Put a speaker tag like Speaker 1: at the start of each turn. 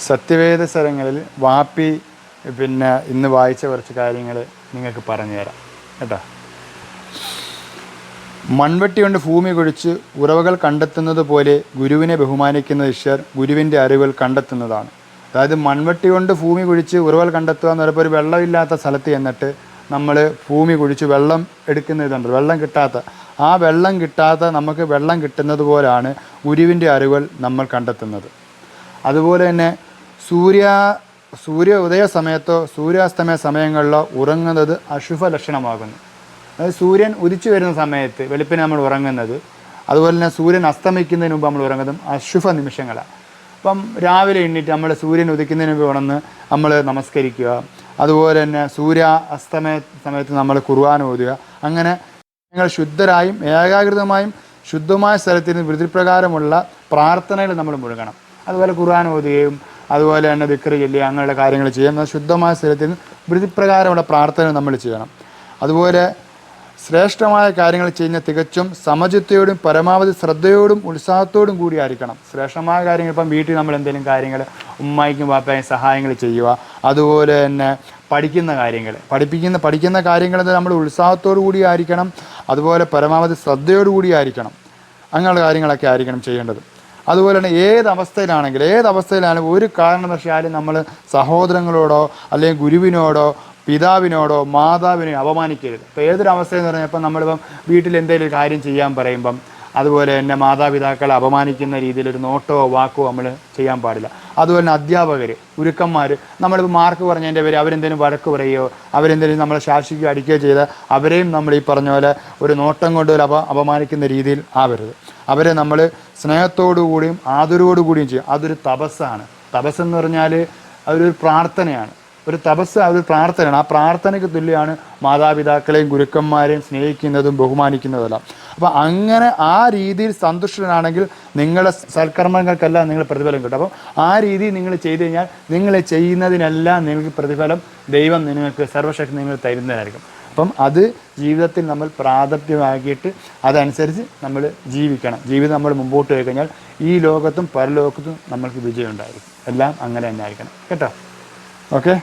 Speaker 1: സത്യവേദ സ്ഥലങ്ങളിൽ വാപ്പി പിന്നെ ഇന്ന് വായിച്ച കുറച്ച് കാര്യങ്ങൾ നിങ്ങൾക്ക് പറഞ്ഞു തരാം. കേട്ടോ? മൺവെട്ടി കൊണ്ട് ഭൂമി കുഴിച്ച് ഉറവകൾ കണ്ടെത്തുന്നത് പോലെ ഗുരുവിനെ ബഹുമാനിക്കുന്ന ശിഷ്യർ ഗുരുവിന്റെ അറിവുകൾ കണ്ടെത്തുന്നതാണ്. അതായത് മൺവെട്ടി കൊണ്ട് ഭൂമി കുഴിച്ച് ഉറവകൾ കണ്ടെത്തുക എന്ന് പറയുമ്പോൾ ഒരു വെള്ളമില്ലാത്ത സ്ഥലത്ത് ചെന്നിട്ട് നമ്മൾ ഭൂമി കുഴിച്ച് വെള്ളം എടുക്കുന്ന ഇതുണ്ട് വെള്ളം കിട്ടാത്ത. ആ വെള്ളം കിട്ടാത്ത നമുക്ക് വെള്ളം കിട്ടുന്നത് പോലാണ് ഗുരുവിന്റെ അറിവുകൾ നമ്മൾ കണ്ടെത്തുന്നത്. അതുപോലെ തന്നെ സൂര്യ സൂര്യ ഉദയ സമയത്തോ സൂര്യാസ്തമയ സമയങ്ങളിലോ ഉറങ്ങുന്നത് അശുഭ ലക്ഷണമാകുന്നു. അതായത് സൂര്യൻ ഉദിച്ചു വരുന്ന സമയത്ത് വെളുപ്പിന് നമ്മൾ ഉറങ്ങുന്നത് അതുപോലെ തന്നെ സൂര്യൻ അസ്തമിക്കുന്നതിന് മുമ്പ് നമ്മൾ ഉറങ്ങുന്നതും അശുഭ നിമിഷങ്ങളാണ്. അപ്പം രാവിലെ എണ്ണീറ്റ് നമ്മൾ സൂര്യൻ ഉദിക്കുന്നതിന് മുമ്പ് ഉണർന്ന് നമ്മൾ നമസ്കരിക്കുക അതുപോലെ തന്നെ സൂര്യ അസ്തമയ സമയത്ത് നമ്മൾ കുർബാന ഓതുക. അങ്ങനെ നിങ്ങൾ ശുദ്ധരായും ഏകാഗ്രതമായും ശുദ്ധമായ സ്ഥലത്തിന് വിധിപ്രകാരമുള്ള പ്രാർത്ഥനകൾ നമ്മൾ മുഴുകണം. അതുപോലെ ഖുർആൻ ഓതുകയും അതുപോലെ തന്നെ ദിക്കറ് ചൊല്ലി അങ്ങനെയുള്ള കാര്യങ്ങൾ ചെയ്യാം. എന്നാൽ ശുദ്ധമായ സ്ഥലത്തിൽ നിന്ന് വിധിപ്രകാരമുള്ള പ്രാർത്ഥന നമ്മൾ ചെയ്യണം. അതുപോലെ ശ്രേഷ്ഠമായ കാര്യങ്ങൾ ചെയ്യുന്ന തികച്ചും സമചിത്തയോടും പരമാവധി ശ്രദ്ധയോടും ഉത്സാഹത്തോടും കൂടി ആയിരിക്കണം. ശ്രേഷ്ഠമായ കാര്യങ്ങൾ ഇപ്പം വീട്ടിൽ നമ്മൾ എന്തെങ്കിലും കാര്യങ്ങൾ ഉമ്മായിക്കും വാപ്പയും സഹായങ്ങൾ ചെയ്യുക അതുപോലെ തന്നെ പഠിക്കുന്ന കാര്യങ്ങൾ. പഠിപ്പിക്കുന്ന പഠിക്കുന്ന കാര്യങ്ങൾ നമ്മൾ ഉത്സാഹത്തോടു കൂടി ആയിരിക്കണം അതുപോലെ പരമാവധി ശ്രദ്ധയോടു കൂടി ആയിരിക്കണം. അങ്ങനെയുള്ള കാര്യങ്ങളൊക്കെ ആയിരിക്കണം ചെയ്യേണ്ടത്. അതുപോലെ തന്നെ ഏത് അവസ്ഥയിലാണെങ്കിലും ഏത് അവസ്ഥയിലാണെങ്കിലും ഒരു കാരണവശാലും നമ്മൾ സഹോദരങ്ങളോടോ അല്ലെങ്കിൽ ഗുരുവിനോടോ പിതാവിനോടോ മാതാവിനെയോ അപമാനിക്കരുത്. ഇപ്പോൾ ഏതൊരു അവസ്ഥയെന്ന് പറഞ്ഞാൽ ഇപ്പം നമ്മളിപ്പം വീട്ടിൽ എന്തെങ്കിലും കാര്യം ചെയ്യാൻ പറയുമ്പം അതുപോലെ തന്നെ മാതാപിതാക്കളെ അപമാനിക്കുന്ന രീതിയിൽ ഒരു നോട്ടോ വാക്കോ നമ്മൾ ചെയ്യാൻ പാടില്ല. അതുപോലെ തന്നെ അധ്യാപകർ ഗുരുക്കന്മാർ നമ്മളിപ്പോൾ മാർക്ക് പറഞ്ഞതിന്റെ പേര് അവരെന്തെങ്കിലും വഴക്ക് പറയുകയോ അവരെന്തെങ്കിലും നമ്മളെ ശാസിക്കുകയോ അടിക്കുകയോ ചെയ്ത് അവരെയും നമ്മൾ ഈ പറഞ്ഞ പോലെ ഒരു നോട്ടം കൊണ്ട് അപ അപമാനിക്കുന്ന രീതിയിൽ ആവരുത്. അവരെ നമ്മൾ സ്നേഹത്തോടു കൂടിയും ആദരവോടു കൂടിയും ചെയ്യും. അതൊരു തപസ്സാണ്. തപസ് എന്ന് പറഞ്ഞാൽ അതൊരു പ്രാർത്ഥനയാണ്. ഒരു തപസ് ഒരു പ്രാർത്ഥനയാണ്. ആ പ്രാർത്ഥനയ്ക്ക് തുല്യമാണ് മാതാപിതാക്കളെയും ഗുരുക്കന്മാരെയും സ്നേഹിക്കുന്നതും ബഹുമാനിക്കുന്നതെല്ലാം. അപ്പോൾ അങ്ങനെ ആ രീതിയിൽ സന്തുഷ്ടനാണെങ്കിൽ നിങ്ങളുടെ സൽക്കർമ്മങ്ങൾക്കെല്ലാം നിങ്ങൾ പ്രതിഫലം കിട്ടും. അപ്പം ആ രീതിയിൽ നിങ്ങൾ ചെയ്തു കഴിഞ്ഞാൽ നിങ്ങൾ ചെയ്യുന്നതിനെല്ലാം നിങ്ങൾക്ക് പ്രതിഫലം ദൈവം നിങ്ങൾക്ക് സർവശക്തി നിങ്ങൾ തരുന്നതായിരിക്കും. അപ്പം അത് ജീവിതത്തിൽ നമ്മൾ പ്രാതപ്യമാക്കിയിട്ട് അതനുസരിച്ച് നമ്മൾ ജീവിക്കണം. ജീവിതം നമ്മൾ മുമ്പോട്ട് പോയി കഴിഞ്ഞാൽ ഈ ലോകത്തും പരലോകത്തും നമ്മൾക്ക് വിജയം ഉണ്ടായിരിക്കും എല്ലാം അങ്ങനെ തന്നെ ആയിരിക്കണം. കേട്ടോ? ഓക്കെ?